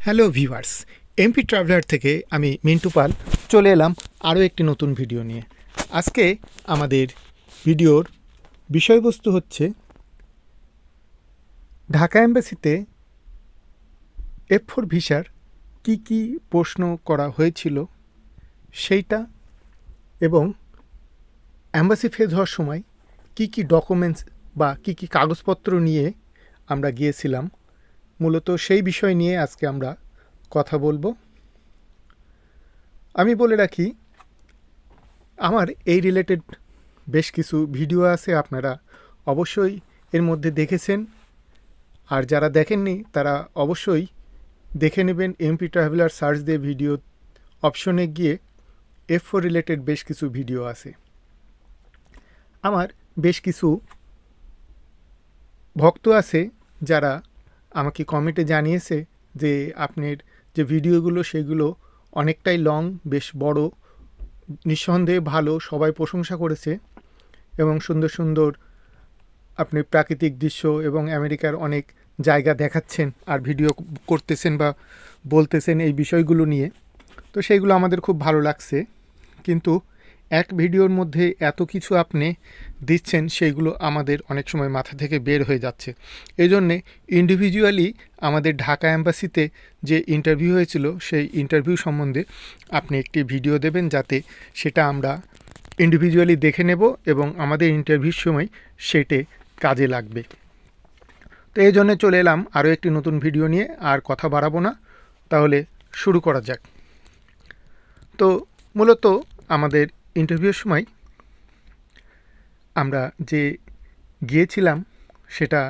Hello viewers MP traveller থেকে আমি মিন্টু পাল চলে এলাম আরও একটি নতুন ভিডিও নিয়ে। আজকে আমাদের ভিডিওর বিষয়বস্তু হচ্ছে ঢাকা এম্বাসিতে এফ ফোর ভিসার কী কী প্রশ্ন করা হয়েছিল সেইটা এবং অ্যাম্বাসি ফেজ হওয়ার সময় কী কী ডকুমেন্টস বা কী কী কাগজপত্র নিয়ে আমরা গিয়েছিলাম মূলত সেই বিষয় নিয়ে আজকে আমরা কথা বলব। আমি বলে রাখি, আমার এই রিলেটেড বেশ কিছু ভিডিও আছে, আপনারা অবশ্যই এর মধ্যে দেখেছেন। আর যারা দেখেননি, তারা অবশ্যই দেখে নেবেন এমপি ট্রাভেলার সার্চ দিয়ে ভিডিও অপশনে গিয়ে এফ ফোর রিলেটেড বেশ কিছু ভিডিও আছে। আমার বেশ কিছু ভক্ত আছে যারা আমাকে কমেন্টে জানিয়েছে যে আপনার যে ভিডিওগুলো সেগুলো অনেকটাই লং বেশ বড়, নিঃসন্দেহে ভালো, সবাই প্রশংসা করেছে এবং সুন্দর সুন্দর আপনি প্রাকৃতিক দৃশ্য এবং আমেরিকার অনেক জায়গা দেখাচ্ছেন আর ভিডিও করতেছেন বা বলতেছেন এই বিষয়গুলো নিয়ে। তো সেইগুলো আমাদের খুব ভালো লাগছে। কিন্তু এক ভিডিওর মধ্যে এত কিছু আপনি দিচ্ছেন, সেইগুলো আমাদের অনেক সময় মাথা থেকে বের হয়ে যাচ্ছে। এই জন্যে ইন্ডিভিজুয়ালি আমাদের ঢাকা অ্যাম্বাসিতে যে ইন্টারভিউ হয়েছিল, সেই ইন্টারভিউ সম্বন্ধে আপনি একটি ভিডিও দেবেন, যাতে সেটা আমরা ইন্ডিভিজুয়ালি দেখে নেব এবং আমাদের ইন্টারভিউর সময় সেটে কাজে লাগবে। তো এই জন্যে চলে এলাম আরও একটি নতুন ভিডিও নিয়ে, আর কথা বাড়াবো না। তাহলে শুরু করা যাক। তো মূলত আমাদের ইন্টারভিউর সময় আমরা যে গিয়েছিলাম, সেটা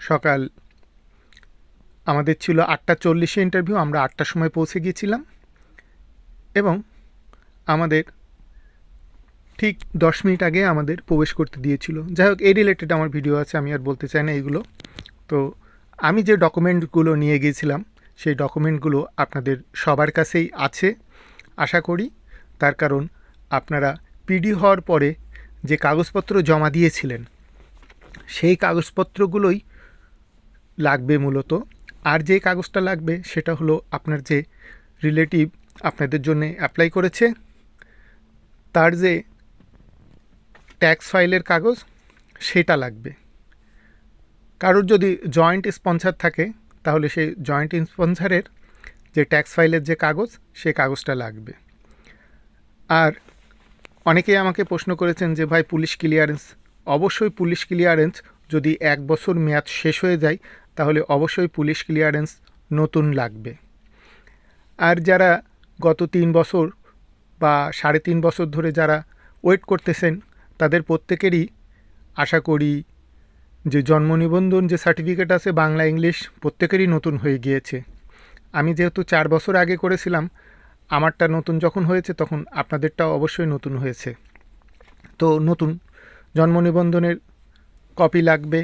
সকাল আমাদের ছিল আটটা চল্লিশে ইন্টারভিউ আমরা আটটার সময় পৌঁছে গিয়েছিলাম এবং আমাদের ঠিক দশ মিনিট আগে আমাদের প্রবেশ করতে দিয়েছিল। যাই হোক, এই রিলেটেড আমার ভিডিও আছে, আমি আর বলতে চাই না এইগুলো তো আমি যে ডকুমেন্টগুলো নিয়ে গিয়েছিলাম, সেই ডকুমেন্টগুলো আপনাদের সবার কাছেই আছে। আশা করি তার কারণ আপনারা পিডি হওয়ার পরে যে কাগজপত্র জমা দিয়েছিলেন, সেই কাগজপত্রগুলোই লাগবে মূলত। আর যে কাগজটা লাগবে, সেটা হলো আপনার যে রিলেটিভ আপনাদের জন্য অ্যাপ্লাই করেছে, তার যে ট্যাক্স ফাইলের কাগজ, সেটা লাগবে। কারোর যদি জয়েন্ট স্পন্সার থাকে, তাহলে সেই জয়েন্ট স্পন্সারের যে ট্যাক্স ফাইলের যে কাগজ, সে কাগজটা লাগবে। আর অনেকেই আমাকে প্রশ্ন করেছেন যে, ভাই, পুলিশ ক্লিয়ারেন্স? অবশ্যই পুলিশ ক্লিয়ারেন্স। যদি এক বছর মেয়াদ শেষ হয়ে যায়, তাহলে অবশ্যই পুলিশ ক্লিয়ারেন্স নতুন লাগবে। আর যারা গত তিন বছর বা সাড়ে তিন বছর ধরে যারা ওয়েট করতেছেন, তাদের প্রত্যেকেরই আশা করি যে, জন্ম নিবন্ধন যে সার্টিফিকেট আছে বাংলা, ইংলিশ, প্রত্যেকেরই নতুন হয়ে গিয়েছে। আমি যেহেতু চার বছর আগে করেছিলাম আমারটা নতুন যখন হয়েছে, তখন আপনাদেরটাও অবশ্যই নতুন হয়েছে। তো নতুন, জন্ম নিবন্ধনের কপি লাগবে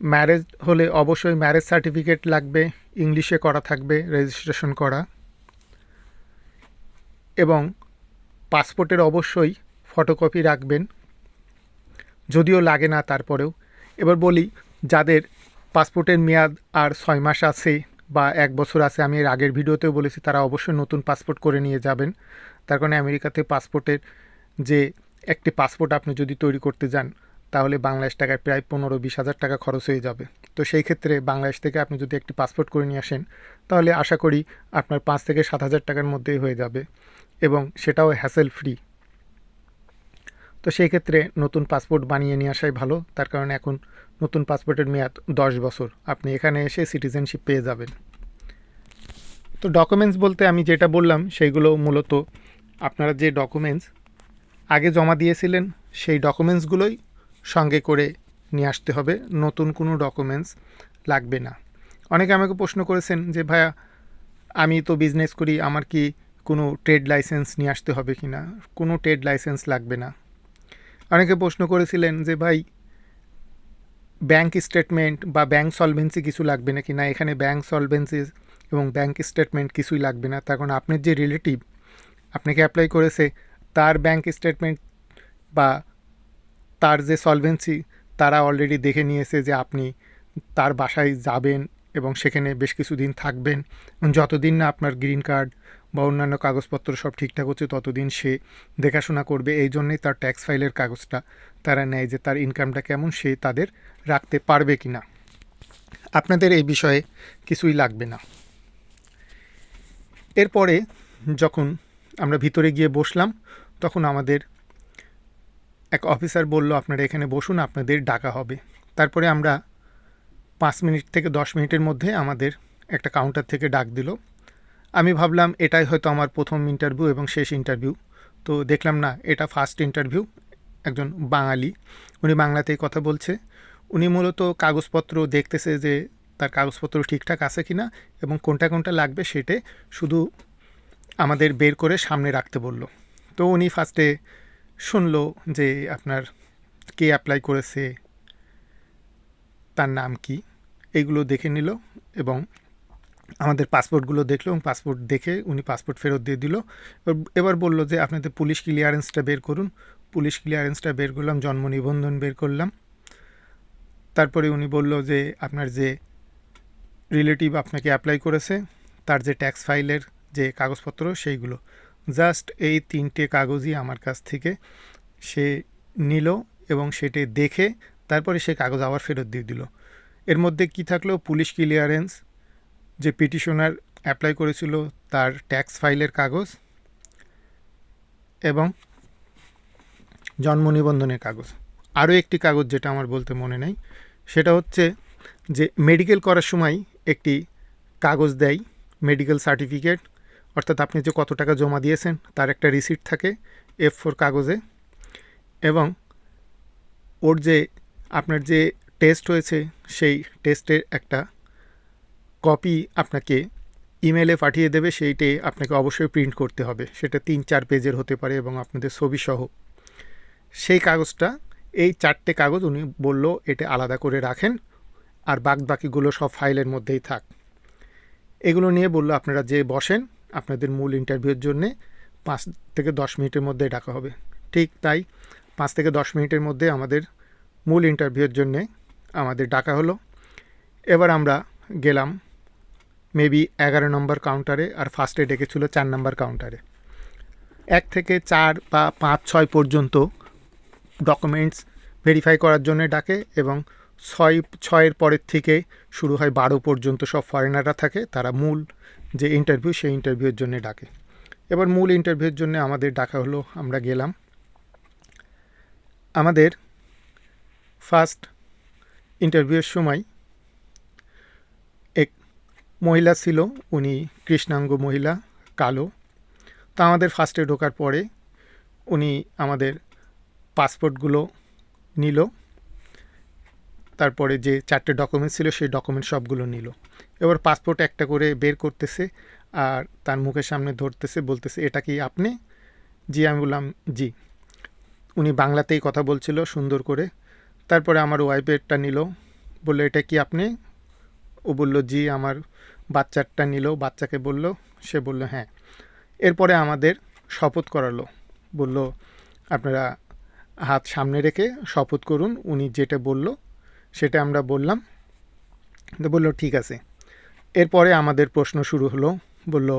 ম্যারেজ হলে অবশ্যই ম্যারেজ সার্টিফিকেট লাগবে ইংলিশে করা থাকবে রেজিস্ট্রেশন করা। এবং পাসপোর্টের অবশ্যই ফটোকপি রাখবেন, যদিও লাগে না তারপরেও। এবার বলি, যাদের পাসপোর্টের মেয়াদ আর ছয় মাস আছে বা এক বছর আছে, আমি এর আগের ভিডিওতেও বলেছি, তারা অবশ্যই নতুন পাসপোর্ট করে নিয়ে যাবেন। তার কারণে আমেরিকাতে পাসপোর্টের যে একটি পাসপোর্ট আপনি যদি তৈরি করতে যান, তাহলে বাংলাদেশ টাকায় প্রায় পনেরো বিশ হাজার টাকা খরচ হয়ে যাবে। তো সেই ক্ষেত্রে বাংলাদেশ থেকে আপনি যদি একটি পাসপোর্ট করে নিয়ে আসেন, তাহলে আশা করি আপনার পাঁচ থেকে সাত হাজার টাকার মধ্যেই হয়ে যাবে এবং সেটাও হ্যাসেল ফ্রি তো সেই ক্ষেত্রে নতুন পাসপোর্ট বানিয়ে নিয়ে আসাই ভালো। তার কারণে এখন নতুন পাসপোর্টের মেয়াদ দশ বছর। আপনি এখানে এসে সিটিজেনশিপ পেয়ে যাবেন। তো ডকুমেন্টস বলতে আমি যেটা বললাম, সেইগুলো মূলত আপনারা যে ডকুমেন্টস আগে জমা দিয়েছিলেন, সেই ডকুমেন্টসগুলোই সঙ্গে করে নিয়ে আসতে হবে। নতুন কোনো ডকুমেন্টস লাগবে না। অনেকে আমাকে প্রশ্ন করেছেন যে, ভাইয়া, আমি তো বিজনেস করি, আমার কি কোনো ট্রেড লাইসেন্স নিয়ে আসতে হবে কি না কোনো ট্রেড লাইসেন্স লাগবে না। অনেকে প্রশ্ন করেছিলেন যে, ভাই ব্যাংক স্টেটমেন্ট বা ব্যাংক সলভেন্সি কিছু লাগবে নাকি? না, এখানে ব্যাংক সলভেন্সি এবং ব্যাংক স্টেটমেন্ট কিছুই লাগবে না। কারণ আপনার যে রিলেটিভ আপনাকে অ্যাপ্লাই করেছে, তার ব্যাংক স্টেটমেন্ট বা তার যে সলভেন্সি তারা অলরেডি দেখে নিয়েছে যে, আপনি তার বাসায় যাবেন এবং সেখানে বেশ কিছুদিন থাকবেন। যতদিন না আপনার গ্রিন কার্ড বা অন্যান্য কাগজপত্র সব ঠিকঠাক হচ্ছে, ততদিন সে দেখাশোনা করবে। এই জন্যেই তার ট্যাক্স ফাইলের কাগজটা তারা নেয় যে তার ইনকামটা কেমন, সে তাদের রাখতে পারবে কি না আপনাদের এই বিষয়ে কিছুই লাগবে না। এরপরে যখন আমরা ভিতরে গিয়ে বসলাম, তখন আমাদের এক অফিসার বলল, আপনারা এখানে বসুন, আপনাদের ডাকা হবে। তারপরে আমরা পাঁচ মিনিট থেকে দশ মিনিটের মধ্যে আমাদের একটা কাউন্টার থেকে ডাক দিল। আমি ভাবলাম এটাই হয়তো আমার প্রথম ইন্টারভিউ এবং শেষ ইন্টারভিউ তো দেখলাম না, এটা ফার্স্ট ইন্টারভিউ একজন বাঙালি। উনি বাংলাতেই কথা বলছে। উনি মূলত কাগজপত্র দেখতেছে যে তার কাগজপত্র ঠিকঠাক আছে কি না এবং কোনটা কোনটা লাগবে সেটে শুধু আমাদের বের করে সামনে রাখতে বলল। তো উনি ফার্স্টে শুনলো যে আপনার কে অ্যাপ্লাই করেছে, তার নাম কি, এগুলো দেখে নিল এবং আমাদের পাসপোর্টগুলো দেখল এবং পাসপোর্ট দেখে উনি পাসপোর্ট ফেরত দিয়ে দিল। এবার বলল যে, আপনাদের পুলিশ ক্লিয়ারেন্সটা বের করুন। পুলিশ ক্লিয়ারেন্সটা বের করলাম, জন্ম নিবন্ধন বের করলাম। তারপরে উনি বলল যে, আপনার যে রিলেটিভ আপনাকে অ্যাপ্লাই করেছে, তার যে ট্যাক্স ফাইলের যে কাগজপত্র, সেইগুলো। জাস্ট এই তিনটে কাগজই আমার কাছ থেকে সে নিল এবং সেটি দেখে তারপরে সে কাগজ আবার ফেরত দিয়ে দিল। এর মধ্যে কি থাকল? পুলিশ ক্লিয়ারেন্স যে পিটিশনার অ্যাপ্লাই করেছিল তার ট্যাক্স ফাইলের কাগজ এবং জন্ম নিবন্ধনের কাগজ। আরও একটি কাগজ যেটা আমার বলতে মনে নেই, সেটা হচ্ছে যে মেডিকেল করার সময় একটি কাগজ দেয় মেডিকেল সার্টিফিকেট অর্থাৎ আপনি যে কত টাকা জমা দিয়েছেন তার একটা রিসিট থাকে এফ ফোর কাগজে এবং ওর যে আপনার যে টেস্ট হয়েছে সেই টেস্টের একটা কপি আপনাকে ইমেলে পাঠিয়ে দেবে সেইটাই আপনাকে অবশ্যই প্রিন্ট করতে হবে। সেটা তিন চার পেজের হতে পারে এবং আপনাদের ছবি সহ সেই কাগজটা, এই চারটে কাগজ উনি বলল এটা আলাদা করে রাখেন আর বাদ বাকিগুলো সব ফাইলের মধ্যেই থাক। এগুলো নিয়ে বলল, আপনারা যে বসেন, আপনাদের মূল ইন্টারভিউর জন্যে পাঁচ থেকে দশ মিনিটের মধ্যে ডাকা হবে। ঠিক তাই পাঁচ থেকে দশ মিনিটের মধ্যে আমাদের মূল ইন্টারভিউর জন্যে আমাদের ডাকা হলো। এবার আমরা গেলাম মেবি এগারো নম্বর কাউন্টারে আর ফার্স্টে ডেকেছিল চার নম্বর কাউন্টারে এক থেকে চার বা পাঁচ, ছয় পর্যন্ত ডকুমেন্টস ভেরিফাই করার জন্য ডাকে এবং ছয়, ছয়ের পরের থেকে শুরু হয় বারো পর্যন্ত সব ফরেনাররা থাকে, তারা মূল যে ইন্টারভিউ সেই ইন্টারভিউর জন্য ডাকে। এবার মূল ইন্টারভিউর জন্য আমাদের ডাকা হলো, আমরা গেলাম। আমাদের ফার্স্ট ইন্টারভিউয়ের সময় মহিলা ছিল, উনি কৃষ্ণাঙ্গ মহিলা, কালো। তা আমাদের ফার্স্টে ঢোকার পরে উনি আমাদের পাসপোর্টগুলো নিল। তারপরে যে চারটে ডকুমেন্টস ছিল, সেই ডকুমেন্ট সবগুলো নিল। এবার পাসপোর্ট একটা করে বের করতেছে আর তার মুখের সামনে ধরতেছে, বলতেছে, এটা কি আপনি? জি, আমি বললাম, জি। উনি বাংলাতেই কথা বলছিল সুন্দর করে। তারপরে আমার ওয়াইফেরটা নিল, বলল, এটা কি আপনি? ও বলল, জি, আমার বাচ্চারটা নিল, বাচ্চাকে বলল, সে বলল হ্যাঁ। এরপরে আমাদের শপথ করালো, বলল, আপনারা হাত সামনে রেখে শপথ করুন, উনি যেটা বলল, সেটা আমরা বললাম। তো বলল, ঠিক আছে। এরপরে আমাদের প্রশ্ন শুরু হলো, বলল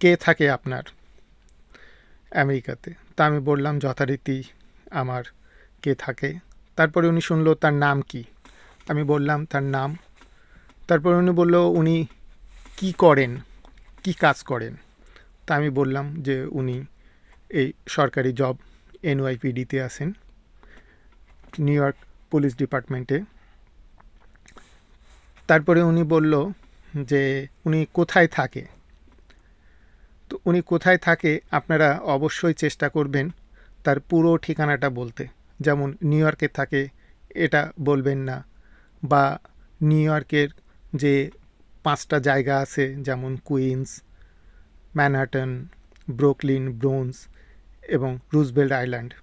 কে থাকে আপনার? আমেরিকাতে। তা আমি বললাম, যথারীতি আমার কে থাকে? তারপরে উনি শুনলো, তার নাম কি? আমি বললাম, তার নাম তারপরে উনি বলল, উনি কি করেন? কি কাজ করেন? তা আমি বললাম যে, উনি এই সরকারি জব এনওয়াইপিডিতে আছেন, নিউ ইয়র্ক পুলিশ ডিপার্টমেন্টে। তারপরে উনি বলল যে, উনি কোথায় থাকে? তো উনি কোথায় থাকে, আপনারা অবশ্যই চেষ্টা করবেন তার পুরো ঠিকানাটা বলতে। যেমন নিউ ইয়র্কে থাকে, এটা বলবেন না। বা নিউ ইয়র্কের যে পাঁচটা জায়গা আছে, যেমন কুইন্স ম্যানহাটন ব্রোকলিন, ব্রোঞ্জ এবং রুজবেল্ট আইল্যান্ড।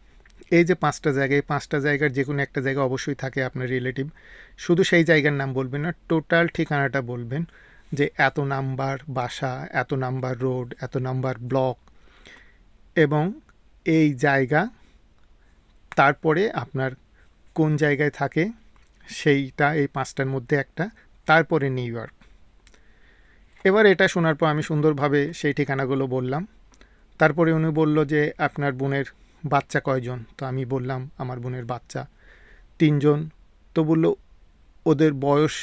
এই যে পাঁচটা জায়গায় এই পাঁচটা জায়গার যে কোনো একটা জায়গা অবশ্যই থাকে আপনার রিলেটিভ। শুধু সেই জায়গার নাম বলবেন না, টোটাল ঠিকানাটা বলবেন যে এত নাম্বার বাসা, এত নাম্বার রোড, এত নাম্বার ব্লক এবং এই জায়গা, তারপরে আপনার কোন জায়গায় থাকে, সেইটা এই পাঁচটার মধ্যে একটা। তারপরে নিউ ইয়র্ক। এবার এটা শোনার পর আমি সুন্দরভাবে সেই ঠিকানাগুলো বললাম। তারপরে উনি বলল যে, আপনার বোনের বাচ্চা কয়জন? তো আমি বললাম, আমার বোনের বাচ্চা তিনজন। তো বলল, ওদের বয়স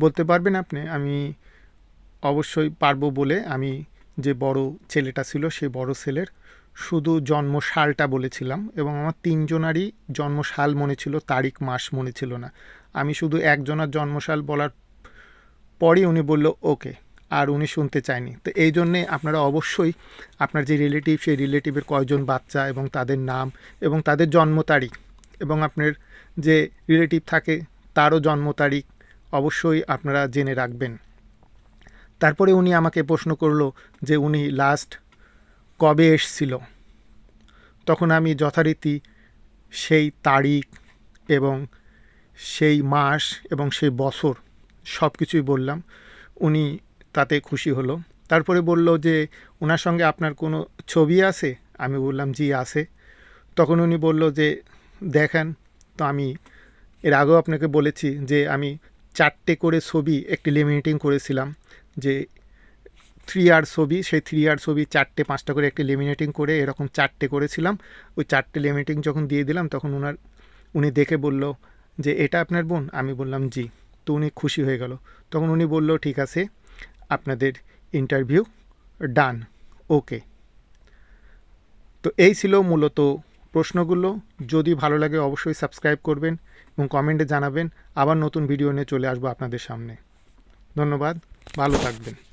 বলতে পারবেন আপনি? আমি অবশ্যই পারব বলে আমি যে বড় ছেলেটা ছিল সেই বড় ছেলের শুধু জন্ম সালটা বলেছিলাম এবং আমার তিনজনারই জন্ম সাল মনে ছিল, তারিখ, মাস মনে ছিল না। আমি শুধু একজনার জন্মসাল বলার পরই উনি বলল, ওকে। আর উনি শুনতে চায়নি। তো এই জন্যে আপনারা অবশ্যই আপনার যে রিলেটিভ সেই রিলেটিভের কয়জন বাচ্চা এবং তাদের নাম এবং তাদের জন্ম তারিখ এবং আপনার যে রিলেটিভ থাকে, তারও জন্ম তারিখ অবশ্যই আপনারা জেনে রাখবেন। তারপরে উনি আমাকে প্রশ্ন করল যে উনি লাস্ট কবে এসছিল? তখন আমি যথারীতি সেই তারিখ এবং সেই মাস এবং সেই বছর সব কিছুই বললাম। উনি তাতে খুশি হলো। তারপরে বলল যে ওনার সঙ্গে আপনার কোনো ছবি আছে? আমি বললাম, জি, আছে। তখন উনি বলল যে, দেখেন, তো আমি এর আগেও আপনাকে বলেছি যে, আমি চারটে করে ছবি একটি লিমিটিং করেছিলাম যে থ্রি আর ছবি, সেই থ্রি আর ছবি চারটে, পাঁচটা করে একটি লেমিনেটিং করে এরকম চারটে করেছিলাম। ওই চারটে লেমিনেটিং যখন দিয়ে দিলাম, তখন ওনার উনি দেখে বলল যে, এটা আপনার বোন? আমি বললাম, জি। তো উনি খুশি হয়ে গেল। তখন উনি বলল, ঠিক আছে, আপনাদের ইন্টারভিউ ডান ওকে তো এই ছিল মূলত প্রশ্নগুলো। যদি ভালো লাগে, অবশ্যই সাবস্ক্রাইব করবেন এবং কমেন্টে জানাবেন। আবার নতুন ভিডিও নিয়ে চলে আসব আপনাদের সামনে। ধন্যবাদ, ভালো থাকবেন।